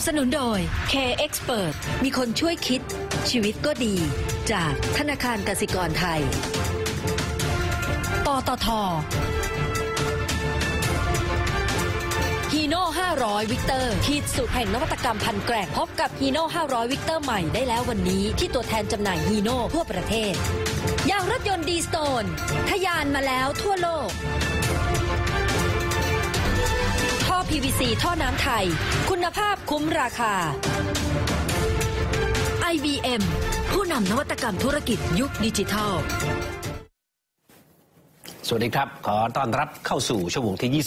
สนับสนุนโดย K Expert มีคนช่วยคิด ชีวิตก็ดี จากธนาคารกสิกรไทย ปตทฮีโน่500 วิกเตอร์ขีดสุดแห่งนวัตกรรมพันแกร่งพบกับฮีโน่500 วิกเตอร์ใหม่ได้แล้ววันนี้ที่ตัวแทนจำหน่ายฮีโน่ทั่วประเทศ ยางรถยนต์ดีสโตนทะยานมาแล้วทั่วโลก PVC ท่อน้ำไทย คุณภาพคุ้มราคา IBM ผู้นำนวัตกรรมธุรกิจยุคดิจิทัล สวัสดีครับ ขอต้อนรับเข้าสู่ชั่วโมงที่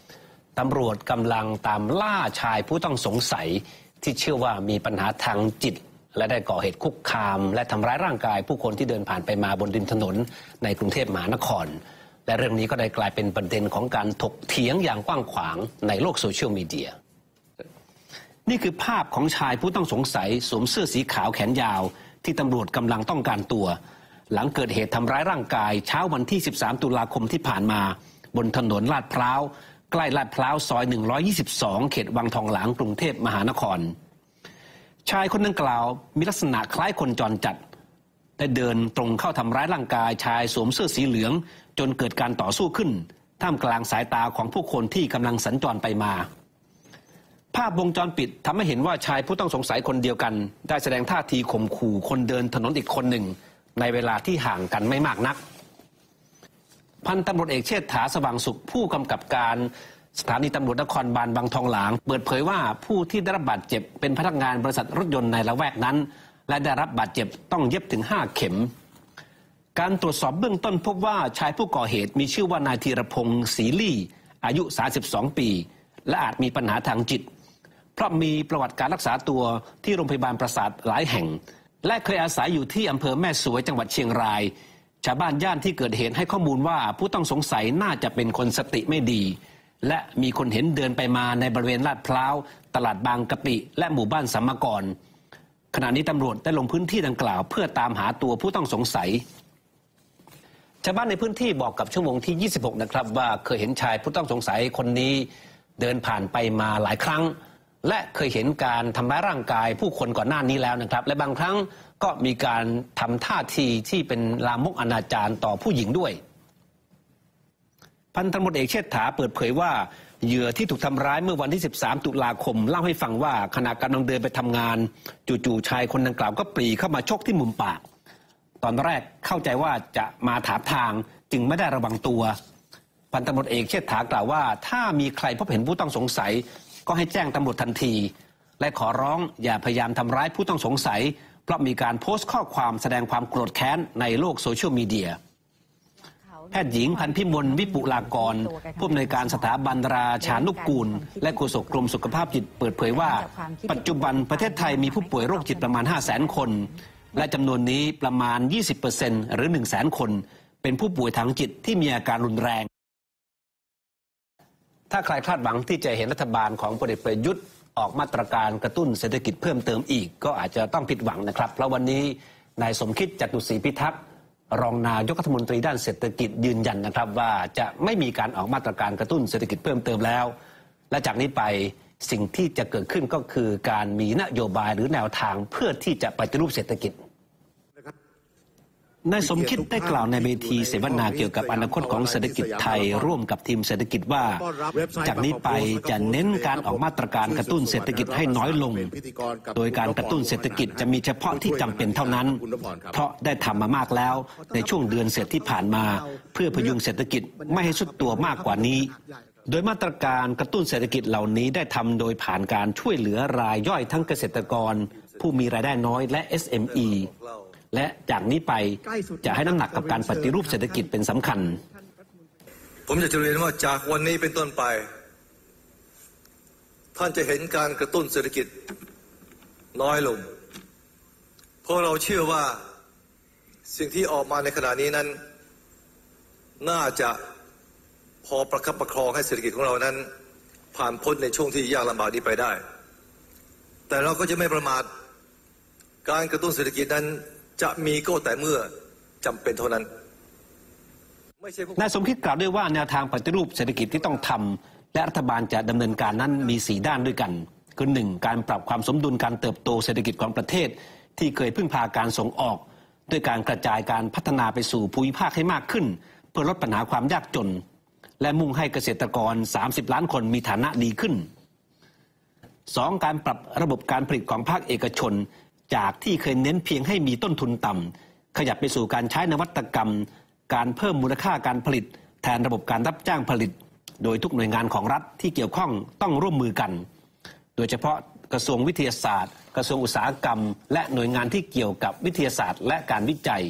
26 ตำรวจกำลังตามล่าชายผู้ต้องสงสัยที่เชื่อว่ามีปัญหาทางจิต และได้ก่อเหตุคุกคาม และทำร้ายร่างกายผู้คนที่เดินผ่านไปมาบนริมถนนในกรุงเทพมหานคร และเรื่องนี้ก็ได้กลายเป็นประเด็นของการถกเถียงอย่างกว้างขวางในโลกโซเชียลมีเดีย นี่คือภาพของชายผู้ต้องสงสัยสวมเสื้อสีขาวแขนยาว ที่ตำรวจกำลังต้องการตัว หลังเกิดเหตุทำร้ายร่างกาย เช้าวันที่ 13 ตุลาคมที่ผ่านมา บนถนนลาดพร้าว ใกล้ลาดพร้าวซอย 122 เขตวังทองหลางกรุงเทพมหานคร ชายคนดังกล่าวมีลักษณะคล้ายคนจรจัด ได้เดินตรงเข้าทำร้ายร่างกายชายสวมเสื้อสีเหลือง จนเกิดการต่อสู้ขึ้น ท่ามกลางสายตาของผู้คนที่กำลังสัญจรไปมา ภาพวงจรปิดทำให้เห็นว่าชายผู้ต้องสงสัยคนเดียวกัน ได้แสดงท่าทีข่มขู่คนเดินถนนอีกคนหนึ่ง ในเวลาที่ห่างกันไม่มากนัก พันตำรวจเอกเชษฐาสว่างสุขผู้กำกับการสถานีตำรวจนครบาลบางทองหลาง เปิดเผยว่าผู้ที่ได้รับบาดเจ็บเป็นพนักงานบริษัทรถยนต์ในละแวกนั้น และได้รับบาดเจ็บต้องเย็บถึง 5 เข็ม การตรวจสอบเบื้องต้นพบว่าชายผู้ก่อเหตุมีชื่อว่านายธีรพงศ์ศรีลี่ อายุ 32 ปี และอาจมีปัญหาทางจิต เพราะมีประวัติการรักษาตัวที่โรงพยาบาลประสาทหลายแห่ง และเคยอาศัยอยู่ที่อำเภอแม่สวยจังหวัดเชียงราย ชาวบ้านย่านที่เกิดเหตุให้ข้อมูลว่าผู้ต้องสงสัยน่าจะเป็นคนสติไม่ดี และมีคนเห็นเดินไปมาในบริเวณลาดพร้าว ตลาดบางกะปิ และหมู่บ้านสัมมกร ขณะนี้ตำรวจได้ลงพื้นที่ดังกล่าว เพื่อตามหาตัวผู้ต้องสงสัยชาวบ้านในพื้นที่บอกกับชั่วโมงที่ 26 นะครับว่าเคยเห็นชายผู้ต้องสงสัยคนนี้เดินผ่านไปมาหลายครั้ง และเคยเห็นการทำร้ายร่างกายผู้คนก่อนหน้านี้แล้วนะครับ และบางครั้งก็มีการทำท่าทีที่เป็นลามกอนาจารต่อผู้หญิงด้วย พันตำรวจเอกเชษฐาเปิดเผยว่า เหยื่อที่ถูกทำร้ายเมื่อวันที่ 13 ตุลาคม เล่าให้ฟังว่าขณะกำลังเดินไปทำงาน จู่ๆชายคนดังกล่าวก็ปรีเข้ามาชกที่มุมปาก ตอนแรกเข้าใจว่าจะมาถามทางจึงไม่ได้ระวังตัว พันตำรวจเอกเชษฐากล่าวว่า ถ้ามีใครพบเห็นผู้ต้องสงสัย ก็ให้แจ้งตำรวจทันที และขอร้องอย่าพยายามทำร้ายผู้ต้องสงสัย เพราะมีการโพสต์ข้อความแสดงความโกรธแค้นในโลกโซเชียลมีเดีย แพทย์หญิงพันพิมลวิปุลากร ผู้อำนวยการสถาบันราชานุกกูล และโฆษกกรมสุขภาพจิตเปิดเผยว่า ปัจจุบันประเทศไทยมีผู้ป่วยโรคจิตประมาณ 5 0 0 0 0 0 คน และจำนวนนี้ประมาณ 20%หรือ 1 0 0 0 0 0 คน เป็นผู้ป่วยทางจิตที่มีอาการรุนแรง ถ้าใครคาดหวังที่จะเห็นรัฐบาลของพลเอกประยุทธ์ออกมาตรการกระตุ้นเศรษฐกิจเพิ่มเติมอีก ก็อาจจะต้องผิดหวังนะครับ เพราะวันนี้นายสมคิดจตุศรีพิทักษ์ รองนายกรัฐมนตรีด้านเศรษฐกิจยืนยันนะครับ ว่าจะไม่มีการออกมาตรการกระตุ้นเศรษฐกิจเพิ่มเติมแล้ว และจากนี้ไปสิ่งที่จะเกิดขึ้นก็คือการมีนโยบายหรือแนวทางเพื่อที่จะปฏิรูปเศรษฐกิจ นายสมคิดได้กล่าวในเวทีเสวนาเกี่ยวกับอนาคตของเศรษฐกิจไทยร่วมกับทีมเศรษฐกิจว่า จากนี้ไปจะเน้นการออกมาตรการกระตุ้นเศรษฐกิจให้น้อยลง โดยการกระตุ้นเศรษฐกิจจะมีเฉพาะที่จำเป็นเท่านั้น เพราะได้ทำมามากแล้วในช่วงเดือนเศษที่ผ่านมา เพื่อพยุงเศรษฐกิจไม่ให้สุดตัวมากกว่านี้โดยมาตรการกระตุ้นเศรษฐกิจเหล่านี้ได้ทำโดยผ่านการช่วยเหลือรายย่อยทั้งเกษตรกร ผู้มีรายได้น้อยและ SME และจากนี้ไปจะให้น้ำหนักกับการปฏิรูปเศรษฐกิจเป็นสำคัญ ผมอยากจะเรียนว่าจากวันนี้เป็นต้นไป ท่านจะเห็นการกระตุ้นเศรษฐกิจน้อยลง เพราะเราเชื่อว่าสิ่งที่ออกมาในขณะนี้นั้น น่าจะพอประคับประคองให้เศรษฐกิจของเรานั้น ผ่านพ้นในช่วงที่ยากลำบากนี้ไปได้ แต่เราก็จะไม่ประมาทการกระตุ้นเศรษฐกิจนั้น จะมีก็แต่เมื่อจำเป็นเท่านั้นนายสมคิดกล่าวด้วยว่าแนวทางปฏิรูปเศรษฐกิจที่ต้องทำและรัฐบาลจะดำเนินการนั้นมีสีด้านด้วยกัน คือหนึ่งการปรับความสมดุลการเติบโตเศรษฐกิจของประเทศ ที่เคยพึ่งพาการส่งออก ด้วยการกระจายการพัฒนาไปสู่ภูมิภาคให้มากขึ้น เพื่อลดปัญหาความยากจน และมุ่งให้เกษตรกร 30 ล้านคนมีฐานะดีขึ้น 2. การปรับระบบการผลิตของภาคเอกชน จากที่เคยเน้นเพียงให้มีต้นทุนต่ำขยับไปสู่การใช้นวัตกรรม การเพิ่มมูลค่าการผลิต แทนระบบการรับจ้างผลิต โดยทุกหน่วยงานของรัฐที่เกี่ยวข้องต้องร่วมมือกัน โดยเฉพาะกระทรวงวิทยาศาสตร์ กระทรวงอุตสาหกรรม และหน่วยงานที่เกี่ยวกับวิทยาศาสตร์ และการวิจัย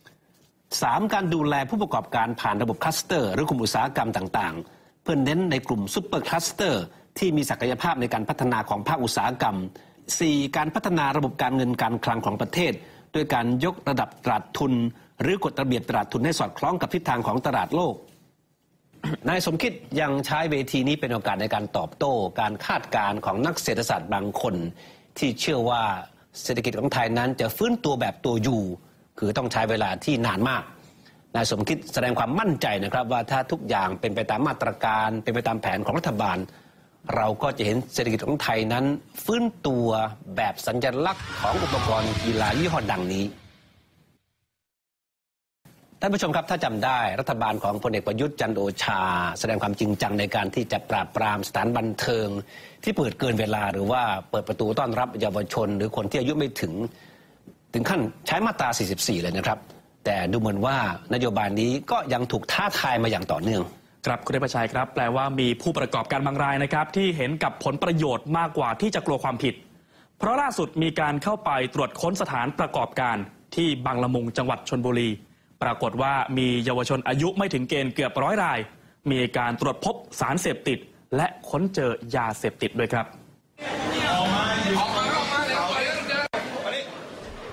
3. การดูแลผู้ประกอบการผ่านระบบคลัสเตอร์ หรือกลุ่มอุตสาหกรรมต่างๆ เพื่อเน้นในกลุ่มซุปเปอร์คลัสเตอร์ที่มีศักยภาพในการพัฒนาของภาคอุตสาหกรรม 4. การพัฒนาระบบการเงินการคลังของประเทศ ด้วยการยกระดับตลาดทุน หรือกฎระเบียบตลาดทุนให้สอดคล้องกับทิศทางของตลาดโลก นายสมคิดยังใช้เวทีนี้เป็นโอกาสในการตอบโต้ การคาดการณ์ของนักเศรษฐศาสตร์บางคน ที่เชื่อว่าเศรษฐกิจของไทยนั้นจะฟื้นตัวแบบตัวอยู่ คือต้องใช้เวลาที่นานมากนายสมคิดแสดงความมั่นใจนะครับว่าถ้าทุกอย่างเป็นไปตามมาตรการ เป็นไปตามแผนของรัฐบาล เราก็จะเห็นเศรษฐกิจของไทยนั้น ฟื้นตัวแบบสัญลักษณ์ของอุปกรณ์กีฬายี่ห้อดังนี้ท่านผู้ชมครับถ้าจำได้รัฐบาลของพลเอกประยุทธ์จันโอชา แสดงความจริงจังในการที่จะปราบปรามสถานบันเทิง ที่เปิดเกินเวลาหรือว่าเปิดประตูต้อนรับเยาวชน หรือคนที่อายุไม่ถึง ถึงขั้นใช้มาตรา 44 เลยนะครับ แต่ดูเหมือนว่านโยบายนี้ก็ยังถูกท้าทายมาอย่างต่อเนื่อง ครับคุณเดชประชัยครับ แปลว่ามีผู้ประกอบการบางรายนะครับ ที่เห็นกับผลประโยชน์มากกว่าที่จะกลัวความผิด เพราะล่าสุดมีการเข้าไปตรวจค้นสถานประกอบการที่บางละมุงจังหวัดชนบุรี ปรากฏว่ามีเยาวชนอายุไม่ถึงเกณฑ์เกือบร้อยราย มีการตรวจพบสารเสพติด และค้นเจอยาเสพติดด้วยครับ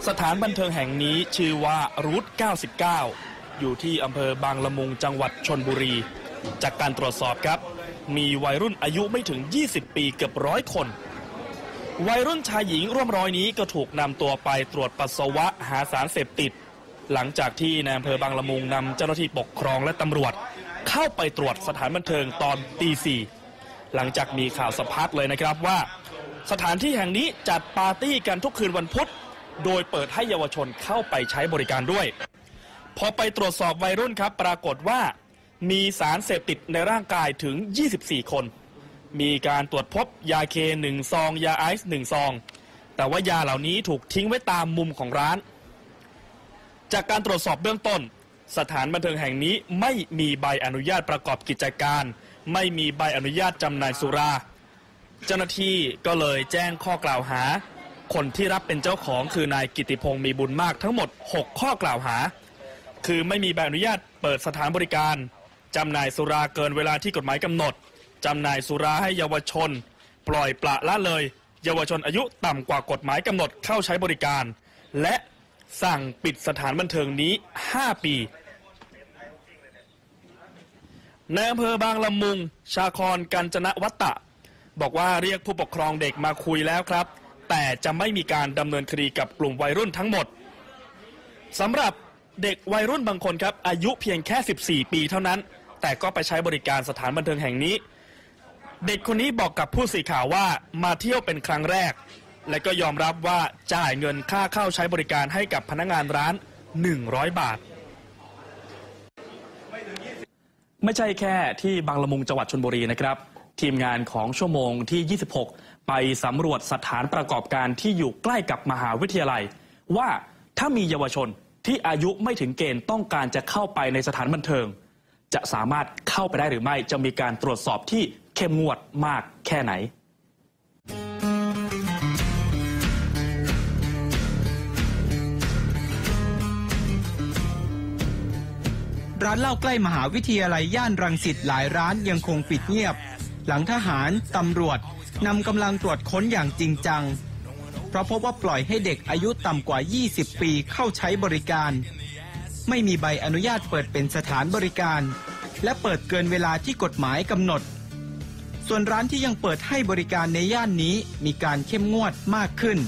สถานบันเทิงแห่งนี้ชื่อว่ารูท 99 อยู่ที่อำเภอบางละมุงจังหวัดชนบุรี จากการตรวจสอบครับ มีวัยรุ่นอายุไม่ถึง 20 ปีเกือบร้อยคน วัยรุ่นชายหญิงร่วมร้อยนี้ก็ถูกนำตัวไปตรวจปัสสาวะหาสารเสพติด หลังจากที่ในอำเภอบางละมุงนำเจ้าหน้าที่ปกครองและตำรวจ เข้าไปตรวจสถานบันเทิงตอนตีสี่หลังจากมีข่าวสะพัดเลยนะครับว่า สถานที่แห่งนี้จัดปาร์ตี้กันทุกคืนวันพุธโดยเปิดให้เยาวชนเข้าไปใช้บริการด้วย พอไปตรวจสอบวัยรุ่นครับ ปรากฏว่า มีสารเสพติดในร่างกายถึง 24 คน มีการตรวจพบยาเคหนึ่งซอง ยาไอซ์หนึ่งซอง แต่ว่ายาเหล่านี้ถูกทิ้งไว้ตามมุมของร้าน จากการตรวจสอบเบื้องต้น สถานบันเทิงแห่งนี้ไม่มีใบอนุญาตประกอบกิจการ ไม่มีใบอนุญาตจำหน่ายสุรา เจ้าหน้าที่ก็เลยแจ้งข้อกล่าวหา คนที่รับเป็นเจ้าของคือนายกิติพงศ์มีบุญมากทั้งหมด 6 ข้อกล่าวหา คือไม่มีใบอนุญาตเปิดสถานบริการ จำหน่ายสุราเกินเวลาที่กฎหมายกำหนด จำหน่ายสุราให้เยาวชน ปล่อยปละละเลย เยาวชนอายุต่ำกว่ากฎหมายกำหนดเข้าใช้บริการ และสั่งปิดสถานบันเทิงนี้ 5 ปีในอำเภอบางละมุง ชาคอนกัญจนวัตตะ บอกว่าเรียกผู้ปกครองเด็กมาคุยแล้วครับ แต่จะไม่มีการดำเนินคดีกับกลุ่มวัยรุ่นทั้งหมดสำหรับเด็กวัยรุ่นบางคนครับ อายุเพียงแค่ 14 ปีเท่านั้น แต่ก็ไปใช้บริการสถานบันเทิงแห่งนี้ เด็กคนนี้บอกกับผู้สื่อข่าวว่ามาเที่ยวเป็นครั้งแรก และก็ยอมรับว่าจ่ายเงินค่าเข้าใช้บริการให้กับพนักงานร้าน 100 บาท ไม่ใช่แค่ที่บางละมุงจังหวัดชนบุรีนะครับ ทีมงานของชั่วโมงที่ 26 ไปสำรวจสถานประกอบการที่อยู่ใกล้กับมหาวิทยาลัย ว่าถ้ามีเยาวชนที่อายุไม่ถึงเกณฑ์ต้องการจะเข้าไปในสถานบันเทิง จะสามารถเข้าไปได้หรือไม่ จะมีการตรวจสอบที่เข้มงวดมากแค่ไหน ร้านเหล้าใกล้มหาวิทยาลัยย่านรังสิตหลายร้านยังคงปิดเงียบ หลังทหารตำรวจนำกำลังตรวจค้นอย่างจริงจัง เพราะพบว่าปล่อยให้เด็กอายุต่ำกว่า 20 ปีเข้าใช้บริการ ไม่มีใบอนุญาตเปิดเป็นสถานบริการ และเปิดเกินเวลาที่กฎหมายกำหนด ส่วนร้านที่ยังเปิดให้บริการในย่านนี้มีการเข้มงวดมากขึ้น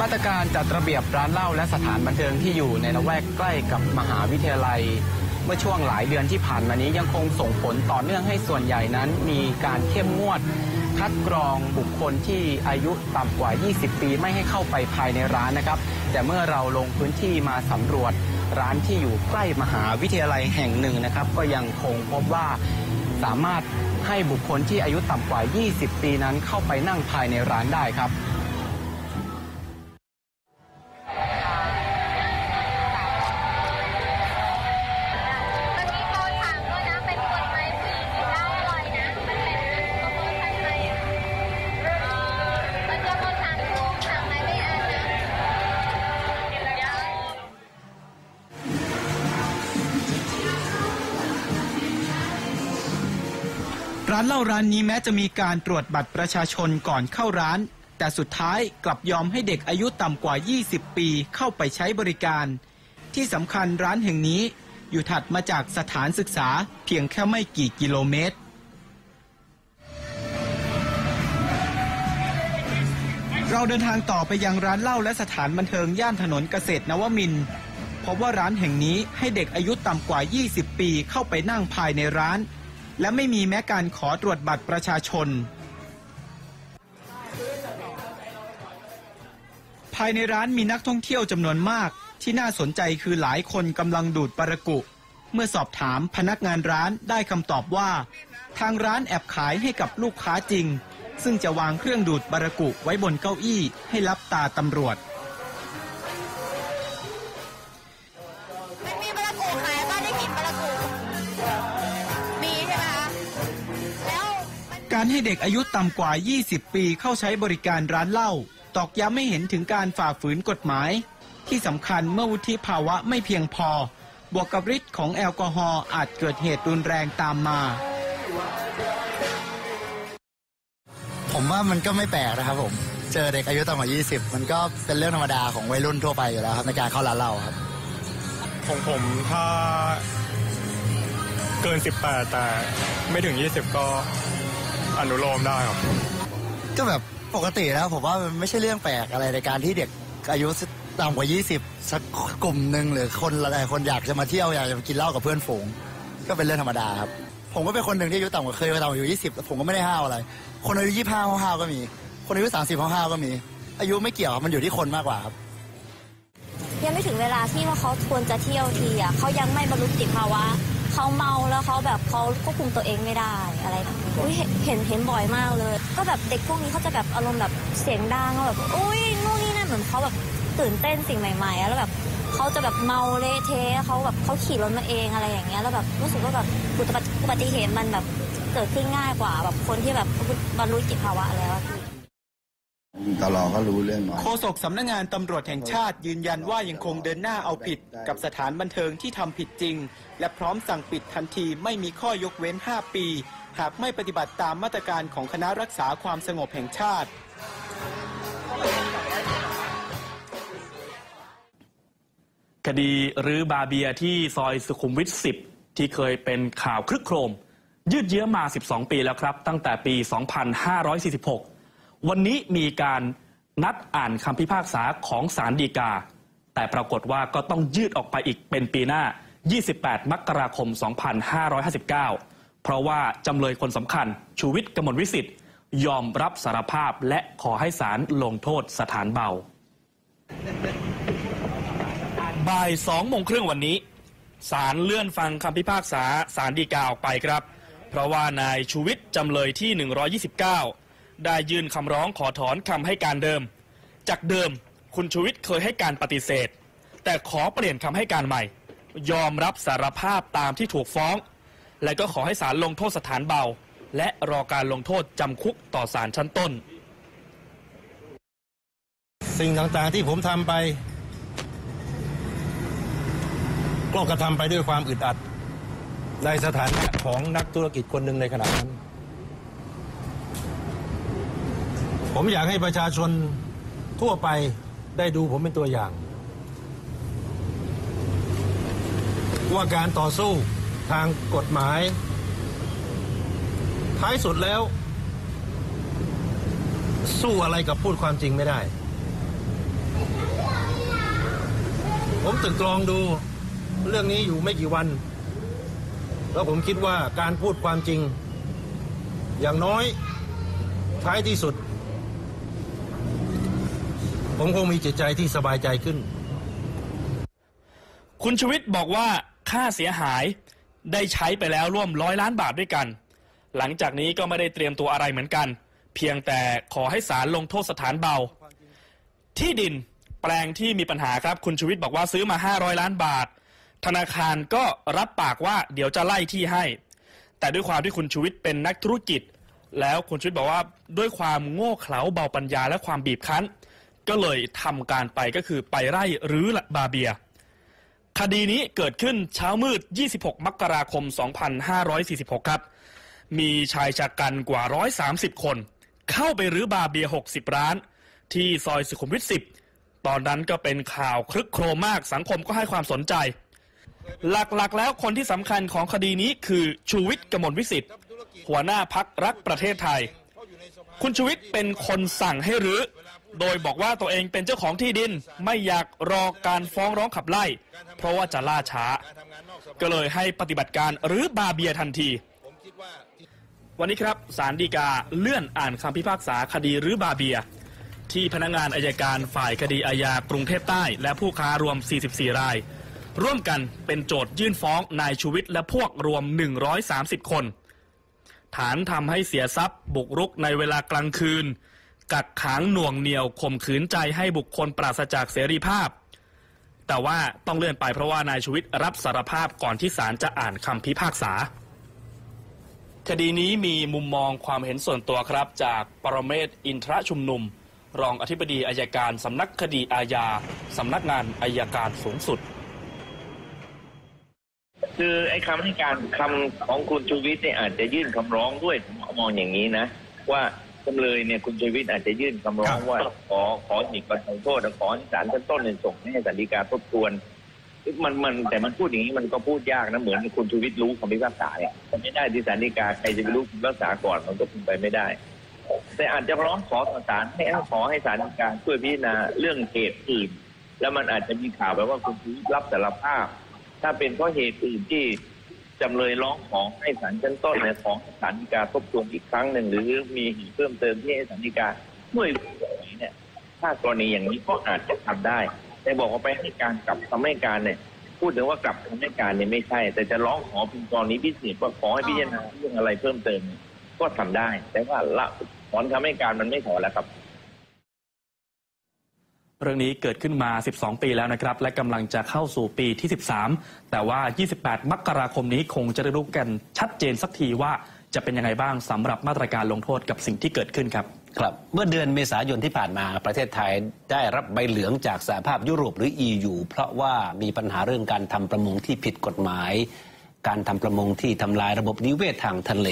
มาตรการจัดระเบียบร้านเหล้าและสถานบันเทิงที่อยู่ในละแวกใกล้กับมหาวิทยาลัย เมื่อช่วงหลายเดือนที่ผ่านมานี้ยังคงส่งผลต่อเนื่องให้ส่วนใหญ่นั้น มีการเข้มงวด คัดกรองบุคคลที่อายุต่ำกว่า 20 ปีไม่ให้เข้าไปภายในร้านนะครับ แต่เมื่อเราลงพื้นที่มาสำรวจร้านที่อยู่ใกล้มหาวิทยาลัยแห่งหนึ่งนะครับ ก็ยังคงพบว่าสามารถให้บุคคลที่อายุต่ำกว่า 20 ปีนั้นเข้าไปนั่งภายในร้านได้ครับานเหล้าร้านนี้แม้จะมีการตรวจบัตรประชาชนก่อนเข้าร้าน แต่สุดท้ายกลับยอมให้เด็กอายุต่ำกว่า 20 ปีเข้าไปใช้บริการ ที่สำคัญร้านแห่งนี้ อยู่ถัดมาจากสถานศึกษาเพียงแค่ไม่กี่กิโลเมตร เราเดินทางต่อไปยังร้านเหล้าและสถานบันเทิงย่านถนนเกษตรนวมินพบว่าร้านแห่งนี้ให้เด็กอายุต่ำกว่า 20 ปีเข้าไปนั่งภายในร้าน และไม่มีแม้การขอตรวจบัตรประชาชน ภายในร้านมีนักท่องเที่ยวจำนวนมาก ที่น่าสนใจคือหลายคนกำลังดูดประกุ เมื่อสอบถามพนักงานร้านได้คำตอบว่า ทางร้านแอบขายให้กับลูกค้าจริง ซึ่งจะวางเครื่องดูดประกุไว้บนเก้าอี้ให้รับตาตำรวจ การให้เด็กอายุต่ำกว่า 20 ปีเข้าใช้บริการร้านเหล้าตอกย้ำไม่เห็นถึงการฝ่าฝืนกฎหมาย ที่สำคัญเมื่อวุฒิภาวะไม่เพียงพอ บวกกับฤทธิ์ของแอลกอฮอล์อาจเกิดเหตุรุนแรงตามมา ผมว่ามันก็ไม่แปลกนะครับผมเจอเด็กอายุต่ำกว่า 20 มันก็เป็นเรื่องธรรมดาของวัยรุ่นทั่วไปอยู่แล้วครับในการเข้าร้านเหล้าครับ ของผมถ้าเกิน 18 แต่ไม่ถึง 20 ก็ อนุโลมได้ครับ ก็แบบปกติแล้วผมว่ามันไม่ใช่เรื่องแปลกอะไรในการที่เด็กอายุต่ำกว่า 20 สักกลุ่มหนึ่งหรือคนหลายๆคนอยากจะมาเที่ยวอยากจะมากินเหล้ากับเพื่อนฝูง ก็เป็นเรื่องธรรมดาครับ ผมก็เป็นคนหนึ่งที่อายุต่ำกว่าเคยต่ำกว่าอายุ20แต่ผมก็ไม่ได้ห้าวอะไร คนอายุ25ห้าวๆก็มี คนอายุ30ห้าวๆก็มี อายุไม่เกี่ยวครับมันอยู่ที่คนมากกว่าครับยังไม่ถึงเวลาที่ว่าเขาควรจะเที่ยวทีอะเขายังไม่บรรลุนิติภาวะ เขาเมาแล้วเขาแบบเขาควบคุมตัวเองไม่ได้อะไรแบบนี้อุ้ยเห็นเห็นบ่อยมากเลย ก็แบบเด็กพวกนี้เขาจะแบบอารมณ์แบบเสียงดังแบบอุ้ยนู่นนี่นั่นเหมือนเขาแบบตื่นเต้นสิ่งใหม่ ๆ แล้วแบบเขาจะแบบเมาเละเทะเขาแบบเขาขี่รถมาเองอะไรอย่างเงี้ยแล้วแบบรู้สึกว่าแบบอุบัติเหตุมันแบบเกิดขึ้นง่ายกว่าแบบคนที่แบบบรรลุนิตภาวะแล้ว ตลอก็รู้เรื่องน้อยโฆษกสำนักงานตำรวจแห่งชาติยืนยันว่ายังคงเดินหน้าเอาผิดกับสถานบันเทิงที่ทำผิดจริง และพร้อมสั่งปิดทันทีไม่มีข้อยกเว้น 5 ปี หากไม่ปฏิบัติตามมาตรการของคณะรักษาความสงบแห่งชาติ คดีรื้อบาเบียที่ซอยสุขุมวิท 10 ที่เคยเป็นข่าวคลึกโครม ยืดเยื้อมา 12 ปีแล้วครับ ตั้งแต่ปี 2546 วันนี้มีการนัดอ่านคำพิพากษาของศาลฎีกา แต่ปรากฏว่าก็ต้องยืดออกไปอีกเป็นปีหน้า 28 มกราคม 2559 เพราะว่าจำเลยคนสำคัญ ชูวิทย์กมลวิสิทธิ์ ยอมรับสารภาพและขอให้ศาลลงโทษสถานเบาบ่ายสองโมงครึ่งวันนี้ศาลเลื่อนฟังคำพิพากษาศาลฎีกาออกไปครับ เพราะว่านายชูวิทย์จำเลยที่ 129 ได้ยื่นคำร้องขอถอนคำให้การเดิม จากเดิมคุณชูวิทย์เคยให้การปฏิเสธ แต่ขอเปลี่ยนคำให้การใหม่ ยอมรับสารภาพตามที่ถูกฟ้อง และก็ขอให้ศาลลงโทษสถานเบา และรอการลงโทษจำคุกต่อศาลชั้นต้น สิ่งต่างๆที่ผมทำไปก็กระทำไปด้วยความอึดอัด ในสถานะของนักธุรกิจคนหนึ่งในขณะนั้น ผมอยากให้ประชาชนทั่วไปได้ดูผมเป็นตัวอย่าง ว่าการต่อสู้ทางกฎหมาย ท้ายสุดแล้ว สู้อะไรกับพูดความจริงไม่ได้ ผมตึกตรองดูเรื่องนี้อยู่ไม่กี่วัน แล้วผมคิดว่าการพูดความจริง อย่างน้อยท้ายที่สุด ผมคงมีจิตใจที่สบายใจขึ้น คุณชวิทย์บอกว่าค่าเสียหายได้ใช้ไปแล้วร่วมร้อยล้านบาทด้วยกัน หลังจากนี้ก็ไม่ได้เตรียมตัวอะไรเหมือนกัน เพียงแต่ขอให้ศาลลงโทษสถานเบา ที่ดินแปลงที่มีปัญหาครับ คุณชวิทย์บอกว่าซื้อมา 500 ล้านบาท ธนาคารก็รับปากว่าเดี๋ยวจะไล่ที่ให้ แต่ด้วยความที่คุณชูวิทย์เป็นนักธุรกิจ แล้วคุณชูวิทย์บอกว่าด้วยความโง่เขลาเบาปัญญาและความบีบคั้น ก็เลยทำการไปก็คือไปไล่รื้อบาเบีย คดีนี้เกิดขึ้นเช้ามืด 26 มกราคม 2546 ครับ มีชายชะกันกว่า 130 คน เข้าไปรื้อบาร์เบีย 60 ร้าน ที่ซอยสุขุมวิท 10 ตอนนั้นก็เป็นข่าวคลึกโครมมากสังคมก็ให้ความสนใจ หลักๆ แล้วคนที่สำคัญของคดีนี้คือชูวิทย์กมลวิสิทธิ์หัวหน้าพักรักประเทศไทย คุณชูวิทย์เป็นคนสั่งให้รื้อ โดยบอกว่าตัวเองเป็นเจ้าของที่ดินไม่อยากรอการฟ้องร้องขับไล่ เพราะว่าจะล่าช้า ก็เลยให้ปฏิบัติการหรือบาเบียทันที วันนี้ครับสารดีกาเลื่อนอ่านคำพิพากษาคดีหรือบาเบีย ที่พนักงานอายการฝ่ายคดีอาญากรุงเทพใต้ และผู้ค้ารวม 44 ราย ร่วมกันเป็นโจทยื่นฟ้องนายชูวิทย์และพวกรวม 130 คน ฐานทำให้เสียทรัพย์บุกรุกในเวลากลางคืน กักขังหน่วงเหนี่ยวข่มขืนใจให้บุคคลปราศจากเสรีภาพ แต่ว่าต้องเลื่อนไปเพราะว่านายชูวิทย์รับสารภาพก่อนที่ศาลจะอ่านคำพิพากษา คดีนี้มีมุมมองความเห็นส่วนตัวครับ จากปรเมศอินทรชุมนุม รองอธิบดีอายการสำนักคดีอาญาสำนักงานอายการสูงสุด คือไอ้คำให้การคำของคุณชูวิทย์เนี่ยอาจจะยื่นคำร้องด้วยผมมองอย่างนี้นะ ว่า จำเลยเนี่ยคุณชูวิทย์อาจจะยื่นคำร้องว่าขอขอหนีการโทษและขอให้ศาลชั้นต้นเนี่ยส่งให้สันติการทบทวนมันมันแต่มันพูดอย่างนี้มันก็พูดยากนะเหมือนคุณชูวิทย์รู้คำพิพากษาเนี่ยมันไม่ได้ที่สันติกาใครจะไปรู้คำพิพากษาก่อนมันก็เป็นไปไม่ได้ แต่อาจจะร้องขอต่อศาลให้ขอให้ศาลฎีกาช่วยพิจารณาเรื่องเหตุอื่น แล้วมันอาจจะมีข่าวแบบว่าคุณชูวิทย์รับสารภาพ ถ้าเป็นเพราะเหตุอื่นที่ จำเลยร้องขอให้ศาลชั้นต้นเนี่ยของศาลฎีกาทบทวนอีกครั้งหนึ่งหรือมีเหตุเพิ่มเติมที่ให้ศาลฎีกาช่วยเหลือเนี่ย ถ้ากรณีอย่างนี้ก็อาจจะทำได้ แต่บอกว่าไปให้การกลับคำให้การเนี่ย พูดถึงว่ากลับคำให้การเนี่ยไม่ใช่ แต่จะร้องขอเป็นกรณีพิเศษว่าขอให้พิจารณาเรื่องอะไรเพิ่มเติม ก็ทำได้ แต่ว่าละถอนคำให้การมันไม่ถอนแล้วครับ เรื่องนี้เกิดขึ้นมา 12 ปีแล้วนะครับ และกำลังจะเข้าสู่ปีที่ 13 แต่ว่า 28 มกราคมนี้คงจะได้รู้กันชัดเจนสักทีว่าจะเป็นยังไงบ้างสำหรับมาตรการลงโทษกับสิ่งที่เกิดขึ้นครับ ครับ เมื่อเดือนเมษายนที่ผ่านมาประเทศไทยได้รับใบเหลืองจากสหภาพยุโรปหรือ EU เพราะว่ามีปัญหาเรื่องการทำประมงที่ผิดกฎหมาย การทำประมงที่ทำลายระบบนิเวศทางทะเล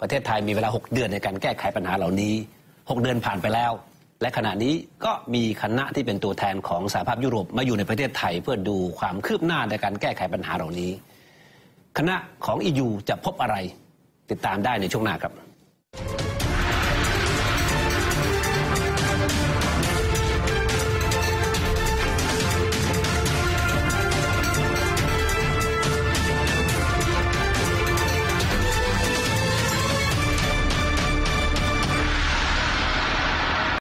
ประเทศไทยมีเวลา 6 เดือนในการแก้ไขปัญหาเหล่านี้ 6 เดือนผ่านไปแล้ว และขณะนี้ก็มีคณะที่เป็นตัวแทนของสหภาพยุโรปมาอยู่ในประเทศไทย เพื่อดูความคืบหน้าในการแก้ไขปัญหาเหล่านี้ คณะของ EU จะพบอะไร ติดตามได้ในช่วงหน้าครับ